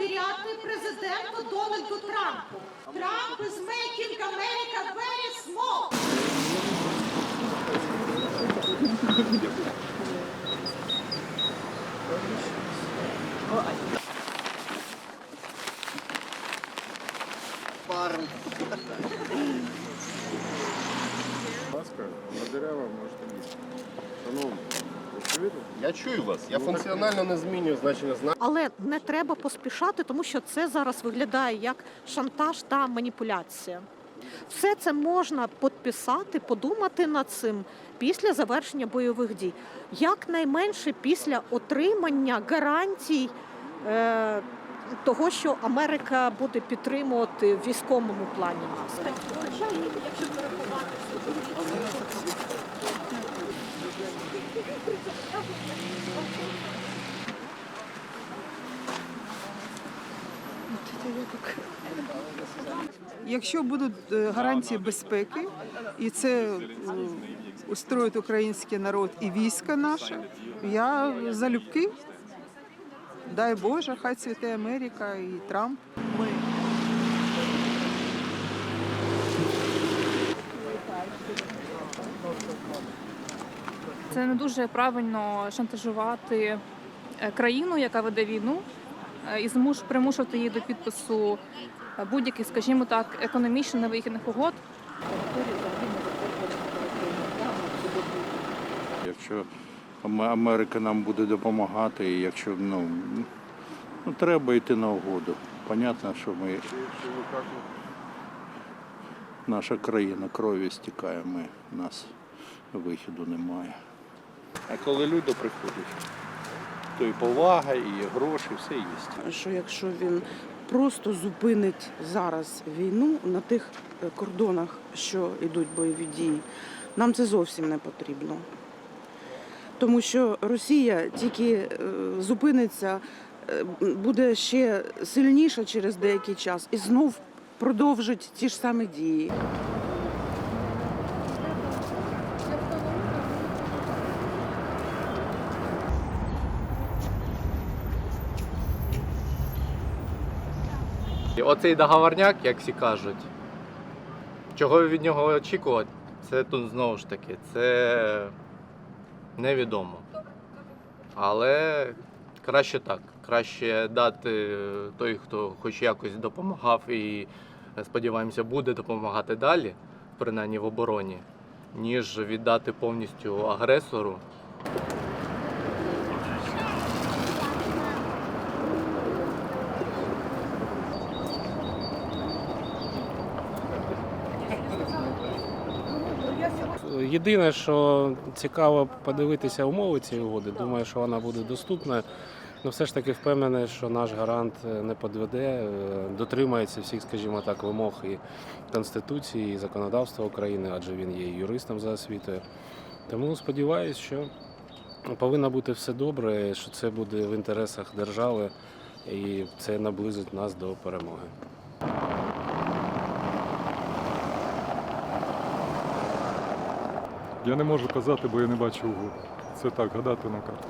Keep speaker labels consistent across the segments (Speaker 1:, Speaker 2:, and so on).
Speaker 1: довіряти президенту Дональду Трампу. Трамп is making America very small.
Speaker 2: Будь ласка, на дерева можете лізти. Шановні?
Speaker 3: Я чую вас. Я функціонально не змінюю значення знаку.
Speaker 1: Але не треба поспішати, тому що це зараз виглядає як шантаж та маніпуляція. Все це можна підписати, подумати над цим після завершення бойових дій, якнайменше після отримання гарантій е, того, що Америка буде підтримувати в військовому плані нас.
Speaker 4: Якщо будуть е, гарантії безпеки, і це е, устроїть український народ і військо наше, я залюбки. Дай Боже, хай цвіте Америка і Трамп. Ми
Speaker 5: Це не дуже правильно шантажувати е, країну, яка веде війну, і змуш примушувати її до підпису е, будь-яких, скажімо так, економічно невигідних угод.
Speaker 6: Якщо Америка нам буде допомагати, і якщо ну, ну треба йти на угоду. Понятно, що ми наша країна крові стікає, ми у нас вихіду немає. А коли люди приходять, то і повага, і гроші, все є.
Speaker 7: що якщо він просто зупинить зараз війну на тих е, кордонах, що йдуть бойові дії, нам це зовсім не потрібно. Тому що Росія тільки е, зупиниться, е, буде ще сильніша через деякий час і знов продовжить ті ж самі дії.
Speaker 8: І Оцей договорняк, як всі кажуть, чого від нього очікувати, це тут знову ж таки, це невідомо. Але краще так. Краще дати той, хто хоч якось допомагав і, сподіваємося, буде допомагати далі, принаймні в обороні, ніж віддати повністю агресору.
Speaker 9: Єдине, що цікаво подивитися умови цієї угоди. Думаю, що вона буде доступна. Ну, все ж таки впевнений, що наш гарант е, не підведе, е, дотримається всіх, скажімо так, вимог і Конституції, і законодавства України, адже він є юристом за освітою. Тому сподіваюся, що повинно бути все добре, що це буде в інтересах держави і це наблизить нас до перемоги.
Speaker 2: Я не можу казати, бо я не бачу угоди. Це так, гадати на карту.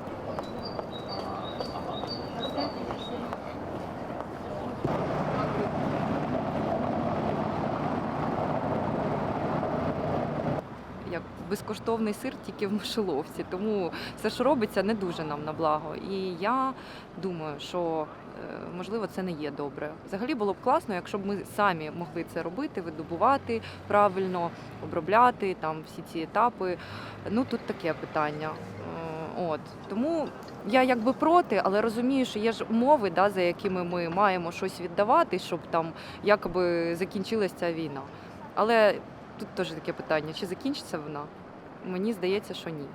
Speaker 10: як безкоштовний сир тільки в мишеловці. Тому все, що робиться, не дуже нам на благо. І я думаю, що можливо це не є добре. Взагалі було б класно, якщо б ми самі могли це робити, видобувати правильно, обробляти там всі ці етапи. Ну тут таке питання. Е, От тому я якби проти, але розумію, що є ж умови, да, за якими ми маємо щось віддавати, щоб там якоби закінчилася ця війна. Але тут теж таке питання: чи закінчиться вона? Мені здається, що ні.